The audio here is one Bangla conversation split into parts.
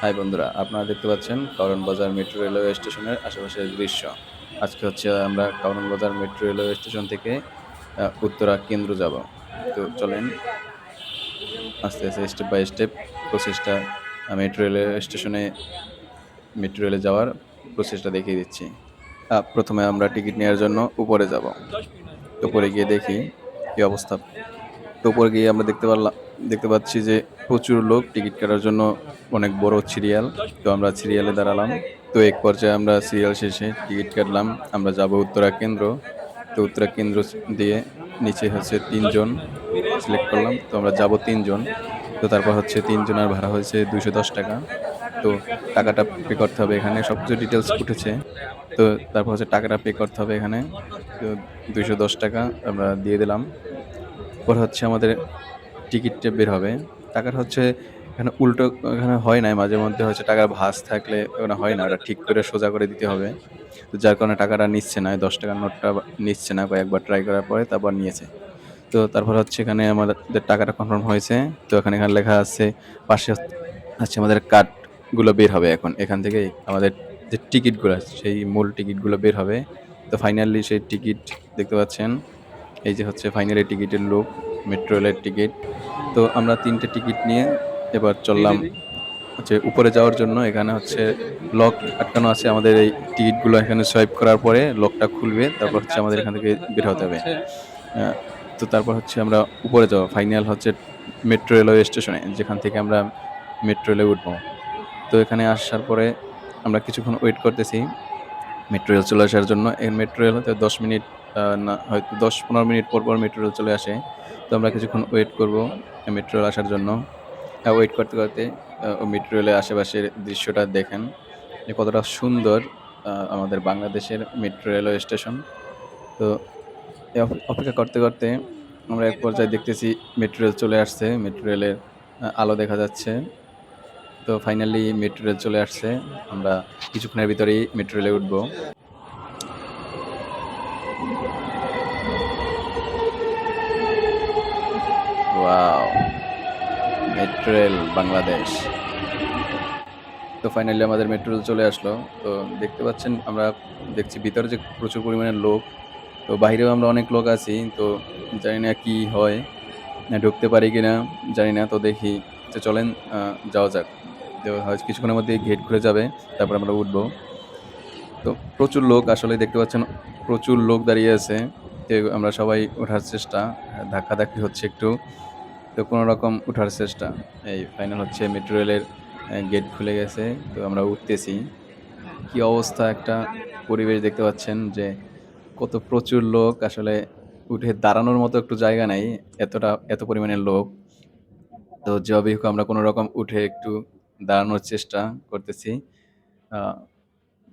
হাই বন্ধুরা, আপনারা দেখতে পাচ্ছেন কারণ বাজার মেট্রো রেলওয়ে স্টেশনের আশেপাশের দৃশ্য। আজকে হচ্ছে আমরা কারণ বাজার মেট্রো রেলওয়ে স্টেশন থেকে উত্তরা কেন্দ্র যাব। তো চলেন, আস্তে আস্তে স্টেপ বাই স্টেপ প্রসেসটা মেট্রো রেলওয়ে স্টেশনে, মেট্রো রেলে যাওয়ার প্রসেসটা দেখিয়ে দিচ্ছি। প্রথমে আমরা টিকিট নেওয়ার জন্য উপরে যাব। উপরে গিয়ে দেখি কী অবস্থা। তো উপরে গিয়ে আমরা দেখতে পারলাম দেখতে পাচ্ছি যে প্রচুর লোক টিকিট কাটার জন্য অনেক বড় সিরিয়াল। তো আমরা সিরিয়ালে দাঁড়ালাম। তো এক পর্যায়ে আমরা সিরিয়াল শেষে টিকিট কাটলাম। আমরা যাব উত্তরা কেন্দ্র। তো উত্তরা কেন্দ্র দিয়ে নিচে হচ্ছে তিনজন সিলেক্ট করলাম। তো আমরা যাব তিনজন। তো তারপর হচ্ছে তিনজনের ভাড়া হয়েছে দুশো দশ টাকা। তো টাকাটা পে করতে হবে এখানে। সব কিছু ডিটেলস উঠেছে। তো তারপর হচ্ছে টাকাটা পে করতে হবে এখানে। তো দুশো দশ টাকা আমরা দিয়ে দিলাম। পর হচ্ছে আমাদের টিকিটটা বের হবে। টাকার হচ্ছে এখানে উল্টো এখানে হয় নাই মাঝে মধ্যে হচ্ছে টাকার ভাঁজ থাকলে ওখানে হয় না ওটা ঠিক করে সোজা করে দিতে হবে। তো যার কারণে টাকাটা নিচ্ছে না দশ টাকার নোটটা নিচ্ছে না কয়েকবার ট্রাই করার পরে তারপর নিয়েছে। তো তারপর হচ্ছে এখানে আমাদের টাকাটা কনফার্ম হয়েছে। তো এখানে এখানে লেখা আছে পাশে হচ্ছে আমাদের কার্ডগুলো বের হবে এখন। এখান থেকে আমাদের যে টিকিটগুলো আছে, সেই মূল টিকিটগুলো বের হবে। তো ফাইনালি সেই টিকিট দেখতে পাচ্ছেন। এই যে হচ্ছে ফাইনালি টিকিটের লোক মেট্রো রেলের টিকিট। তো আমরা তিনটে টিকিট নিয়ে এবার চললাম হচ্ছে উপরে যাওয়ার জন্য। এখানে হচ্ছে লক আটকানো আছে। আমাদের এই টিকিটগুলো এখানে সোয়াইপ করার পরে লকটা খুলবে তারপর হচ্ছে আমাদের এখান থেকে বের হতে হবে। আহ, তো তারপর হচ্ছে আমরা উপরে যাব। ফাইনাল হচ্ছে মেট্রো রেলওয়ে স্টেশনে যেখান থেকে আমরা মেট্রো রেলে উঠবো। তো এখানে আসার পরে আমরা কিছুক্ষণ ওয়েট করতেছি। মেট্রো রেল চলে আসার জন্য। এর মেট্রো রেল হয়তো দশ মিনিট না, হয়তো দশ পনেরো মিনিট পর পর মেট্রো রেল চলে আসে। তো আমরা কিছুক্ষণ ওয়েট করব মেট্রো রেল আসার জন্য। ওয়েট করতে করতে মেট্রো রেলের আশেপাশের দৃশ্যটা দেখেন। যে কতটা সুন্দর আমাদের বাংলাদেশের মেট্রো রেলওয়ে স্টেশন তো অপেক্ষা করতে করতে আমরা এক পর্যায়ে দেখতেছি মেট্রো রেল চলে আসছে। মেট্রো রেলের আলো দেখা যাচ্ছে। তো ফাইনালি মেট্রো রেল চলে আসছে। আমরা কিছুক্ষণের ভিতরেই মেট্রো রেলে উঠবো। ওয়াও মেট্রো রেল বাংলাদেশ তো ফাইনালি আমাদের মেট্রো রেল চলে আসলো। তো দেখতে পাচ্ছেন, আমরা দেখছি ভিতরে যে প্রচুর পরিমাণে লোক। তো বাইরেও আমরা অনেক লোক আছি, তো জানি না কি হয় ঢুকতে পারি কি না জানি না। তো দেখি তো চলেন যাওয়া যাক। তো কিছুক্ষণের মধ্যে গেট খুলে যাবে, তারপর আমরা উঠবো। তো প্রচুর লোক, আসলে দেখতে পাচ্ছেন, প্রচুর লোক দাঁড়িয়ে আছে। আমরা সবাই ওঠার চেষ্টা, ধাক্কাধাক্কি হচ্ছে একটু। তো কোনো রকম উঠার চেষ্টা। এই ফাইনাল হচ্ছে মেট্রো রেলের গেট খুলে গেছে, তো আমরা উঠতেছি। কি অবস্থা একটা পরিবেশ দেখতে পাচ্ছেন যে কত প্রচুর লোক, আসলে উঠে দাঁড়ানোর মতো একটু জায়গা নাই, এতটা, এত পরিমাণে লোক। তো জবই হোক আমরা কোনো রকম উঠে একটু দাঁড়ানোর চেষ্টা করতেছি।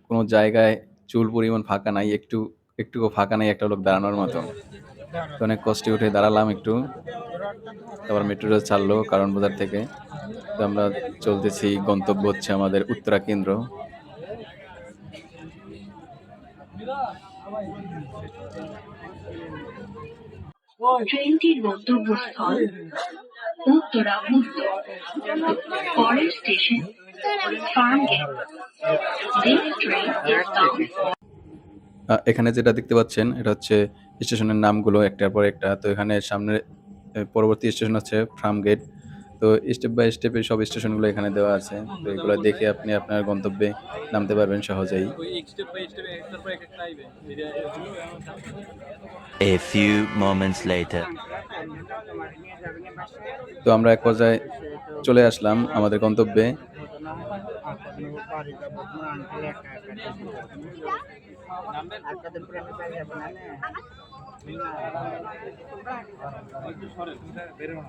কোনো জায়গায় চুল পরিমাণ ফাঁকা নাই, একটু, একটুকু ফাঁকা নাই একটা লোক দাঁড়ানোর মতো। অনেক কষ্টে উঠে দাঁড়ালাম একটু। তারপর মেট্রো রেল ছাড়লো কারণ বাজার থেকে। তো আমরা চলতেছি গন্তব্য হচ্ছে আমাদের উত্তরা কেন্দ্র। ট্রেনটির গন্তব্যস্থল উত্তরা উত্তর পরের স্টেশন এখানে যেটা দেখতে পাচ্ছেন এটা হচ্ছে স্টেশনের নামগুলো একটার পর একটা। তো এখানে সামনে পরবর্তী স্টেশন হচ্ছে ফার্ম গেট তো স্টেপ বাই স্টেপে সব স্টেশনগুলো এখানে দেওয়া আছে। তো এগুলো দেখে আপনি আপনার গন্তব্যে নামতে পারবেন সহজেই। A few moments later. তো আমরা এক পর্যায়ে চলে আসলাম আমাদের গন্তব্যে। একটু সরেন। বেরোনো